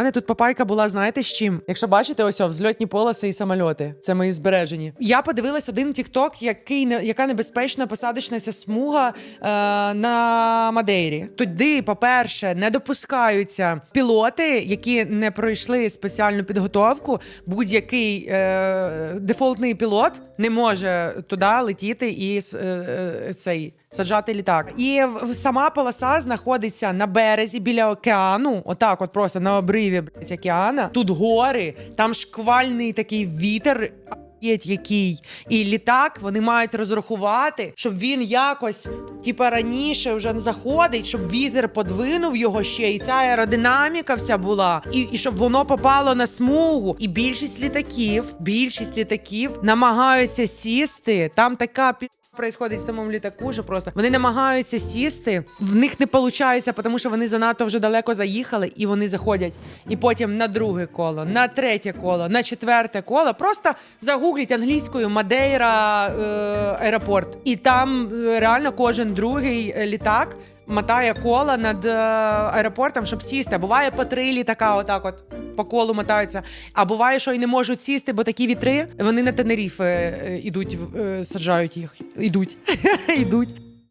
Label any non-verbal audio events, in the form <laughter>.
мене тут папайка була, знаєте з чим? Якщо бачите, ось о, взльотні полоси і самольоти. Це мої збережені. Я подивилась один тікток, який не яка небезпечна посадочна смуга е, на Мадейрі. Туди, по-перше, не допускаються пілоти, які не пройшли спеціальну підготовку. Будь-який е, дефолтний пілот не може туди летіти і е, е, цей. Саджати літак, і сама полоса знаходиться на березі біля океану. Отак, от просто на обриві блядь, океана. Тут гори, там шквальний такий вітер. Який і літак вони мають розрахувати, щоб він якось, типа раніше вже не заходить, щоб вітер подвинув його ще, і ця аеродинаміка вся була, і, і щоб воно попало на смугу. І більшість літаків, більшість літаків намагаються сісти. Там така пі происходить в самому літаку, що просто вони намагаються сісти, в них не виходить, тому що вони занадто вже далеко заїхали, і вони заходять. І потім на друге коло, на третє коло, на четверте коло. Просто загугліть англійською Мадейра е, аеропорт. І там е, реально кожен другий е, літак. Мотає кола над е, аеропортом, щоб сісти. Буває по три літака, отак от по колу мотаються. А буває, що й не можуть сісти, бо такі вітри, вони на Тенеріфе е, ідуть, в- е, саджають їх. Ідуть. <laughs> Ідуть.